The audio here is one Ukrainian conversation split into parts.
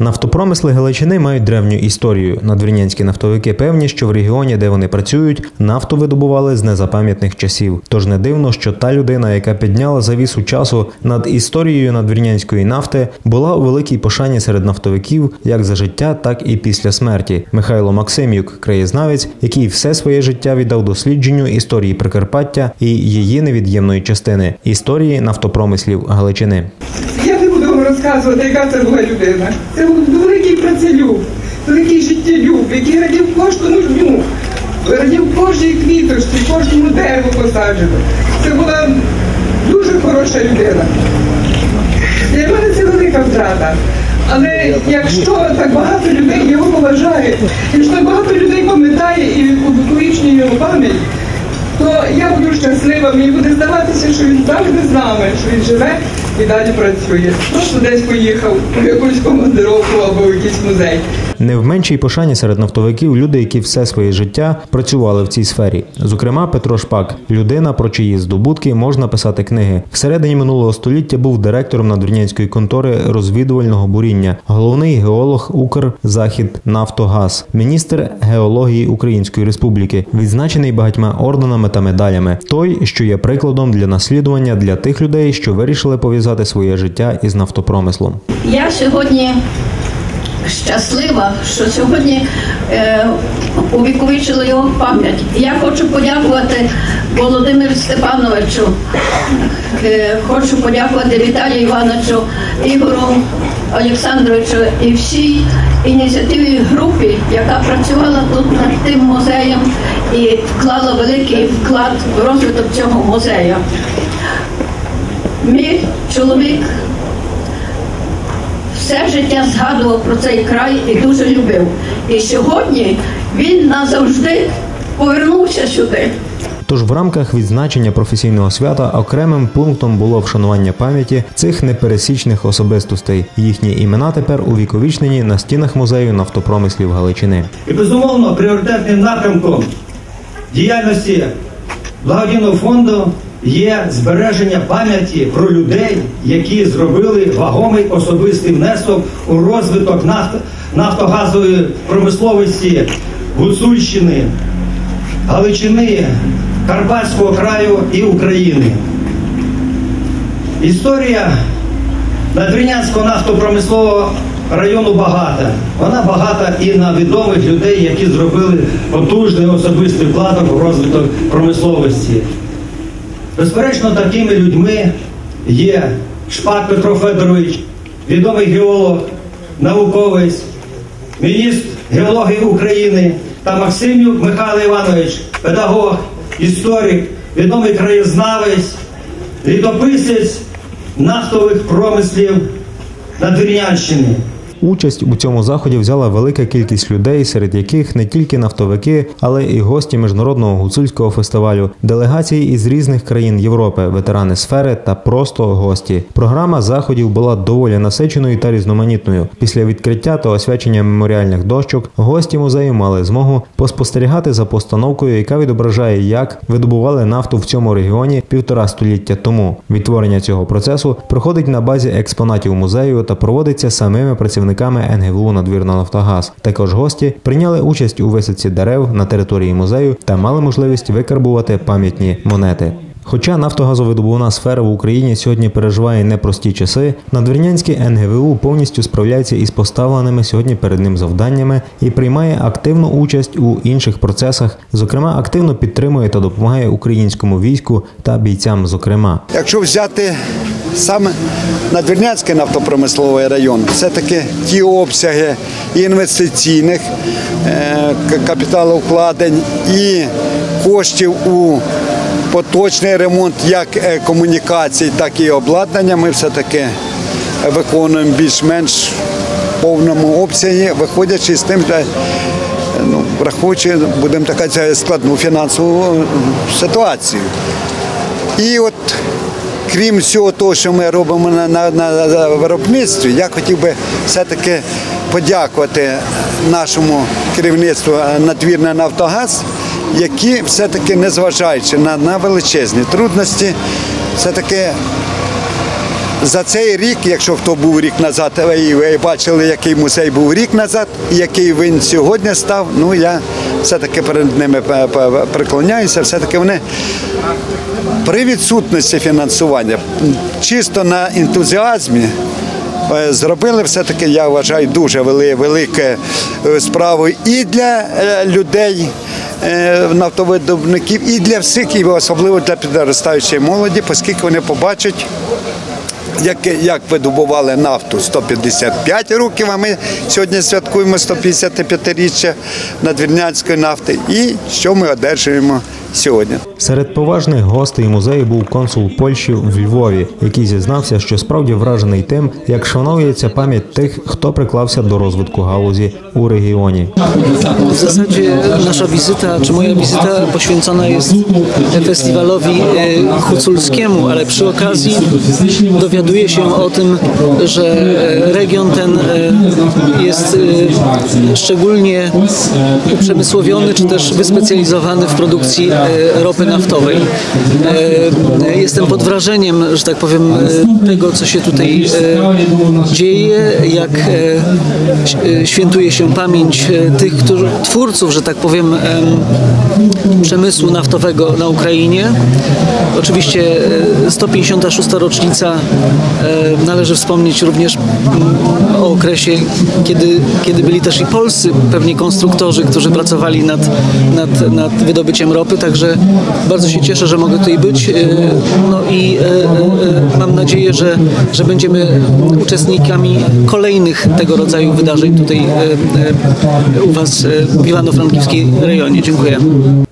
Нафтопромисли Галичини мають древню історію. Надвірнянські нафтовики певні, що в регіоні, де вони працюють, нафту видобували з незапам'ятних часів. Тож не дивно, що та людина, яка підняла завісу часу над історією надвірнянської нафти, була у великій пошані серед нафтовиків як за життя, так і після смерті. Михайло Максимюк, краєзнавець, який все своє життя віддав дослідженню історії Прикарпаття і її невід'ємної частини історії нафтопромислів Галичини. Вам розказувати, яка це була людина. Це був великий працелюб, великий життєлюб, який радів кожному дню, радів кожній квіточці, кожному дереву посаджено. Це була дуже хороша людина. Для мене це велика втрата. Але якщо так багато людей його поважає, якщо так багато людей пам'ятає і увіковічнює його пам'ять, то я буду щаслива, мені буде здаватися, що він завжди з нами, що він живе і далі працює. Просто десь поїхав у якусь командировку або в якийсь музей. Не в меншій пошані серед нафтовиків люди, які все своє життя працювали в цій сфері. Зокрема, Петро Шпак, людина, про чиї здобутки можна писати книги. Всередині минулого століття був директором надвірнянської контори розвідувального буріння, головний геолог Укрзахід Нафтогаз, міністр геології Української Республіки, відзначений багатьма орденами та медалями. Той, що є прикладом для наслідування для тих людей, що вирішили пов'язати своє життя із нафтопромислом. Я сьогодні щаслива, що сьогодні е, увіковічили його пам'ять. Я хочу подякувати Володимиру Степановичу, е, хочу подякувати Віталію Івановичу, Ігору Олександровичу і всій ініціативі групі, яка працювала тут над тим музеєм і вклала великий вклад в розвиток цього музею. Мій чоловік все життя згадував про цей край і дуже любив. І сьогодні він назавжди повернувся сюди. Тож в рамках відзначення професійного свята окремим пунктом було вшанування пам'яті цих непересічних особистостей. Їхні імена тепер увіковічнені на стінах музею нафтопромислів Галичини. І безумовно пріоритетним напрямком діяльності благодійного фонду є збереження пам'яті про людей, які зробили вагомий особистий внесок у розвиток нафт- нафтогазової промисловості Гуцульщини, Галичини, Карпатського краю і України. Історія Надвірнянського нафтопромислового району багата. Вона багата і на відомих людей, які зробили потужний особистий вкладок у розвиток промисловості. Безперечно, такими людьми є Шпак Петро Федорович, відомий геолог, науковець, міністр геології України та Максимюк Михайло Іванович, педагог, історик, відомий краєзнавець, літописець нафтових промислів Надвірнянщини. Участь у цьому заході взяла велика кількість людей, серед яких не тільки нафтовики, але і гості міжнародного гуцульського фестивалю, делегації із різних країн Європи, ветерани сфери та просто гості. Програма заходів була доволі насиченою та різноманітною. Після відкриття та освячення меморіальних дощок гості музею мали змогу поспостерігати за постановкою, яка відображає, як видобували нафту в цьому регіоні півтора століття тому. Відтворення цього процесу проходить на базі експонатів музею та проводиться самими працівниками НГВУ «Надвірна Нафтогаз». Також гості прийняли участь у висадці дерев на території музею та мали можливість викарбувати пам'ятні монети. Хоча нафтогазовидобувна сфера в Україні сьогодні переживає непрості часи, надвірнянське НГВУ повністю справляється із поставленими сьогодні перед ним завданнями і приймає активну участь у інших процесах, зокрема активно підтримує та допомагає українському війську та бійцям. Зокрема, Якщо взяти саме Надвірнянський нафтопромисловий район, все-таки ті обсяги інвестиційних е, капіталовкладень і коштів у поточний ремонт як е, комунікацій, так і обладнання, ми все-таки виконуємо більш-менш повному обсязі, виходячи з тим, що, ну, враховуючи, будемо так складну фінансову е, ситуацію. І от крім всього того, що ми робимо на, на, на виробництві, я хотів би все-таки подякувати нашому керівництву е, надвірна Нафтогаз, які все-таки, незважаючи на, на величезні трудності, все-таки за цей рік, якщо хто був рік назад, ви бачили, який музей був рік назад, і який він сьогодні став. Ну я все-таки перед ними преклоняюся. Все-таки вони при відсутності фінансування чисто на ентузіазмі. е, Зробили все-таки, я вважаю, дуже вели, велику е, справу і для е, людей, нафтовидобників, і для всіх, і особливо для підростаючої молоді, оскільки вони побачать, як, як видобували нафту 155 років, а ми сьогодні святкуємо 155-річчя надвірнянської нафти, і що ми одержуємо сьогодні. Серед поважних гостей музею був консул Польщі в Львові, який зізнався, що справді вражений тим, як шановується пам'ять тих, хто приклався до розвитку галузі у rегіоні. W zasadzie nasza wizyta, czy moja wizyta poświęcona jest festiwalowi e, huculskiemu, ale przy okazji dowiaduję się o tym, że e, region ten e, jest e, szczególnie uprzemysłowiony, czy też wyspecjalizowany w produkcji ropy naftowej. Jestem pod wrażeniem, że tak powiem, tego, co się tutaj dzieje, jak świętuje się pamięć tych którzy, twórców, że tak powiem, em, przemysłu naftowego na Ukrainie. Oczywiście e, 156. rocznica należy wspomnieć również mm, o okresie, kiedy, kiedy byli też i polscy pewnie konstruktorzy, którzy pracowali nad, nad, nad wydobyciem ropy, także bardzo się cieszę, że mogę tutaj być. E, No i e, e, mam nadzieję, że, że będziemy uczestnikami kolejnych tego rodzaju wydarzeń tutaj e, e, u Was e, w Iwano-Frankiwskiej rejonie. Dziękuję.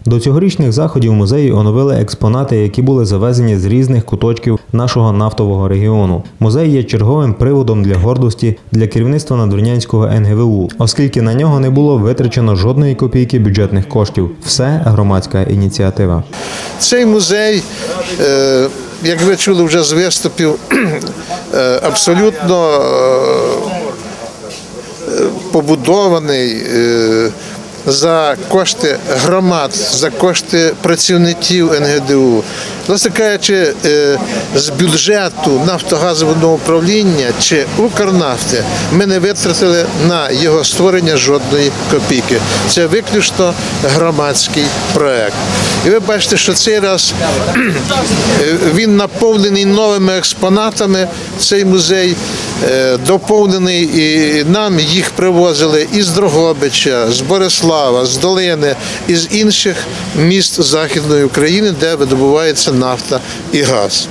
До цьогорічних заходів музею оновили експонати, які були завезені з різних куточків нашого нафтового регіону. Музей є черговим приводом для гордості для керівництва Надвірнянського НГВУ, оскільки на нього не було витрачено жодної копійки бюджетних коштів. Все громадська ініціатива. Цей музей, е, як ви чули вже з виступів, е, абсолютно е, побудований за кошти громад, за кошти працівників НГДУ. Власне кажучи, е, з бюджету нафтогазового управління чи Укрнафти ми не витратили на його створення жодної копійки. Це виключно громадський проект. І ви бачите, що цей раз він наповнений новими експонатами. Цей музей е, доповнений і нам їх привозили із Дрогобича, з Борислава, з Долини, із інших міст Західної України, де видобувається нафта і газ.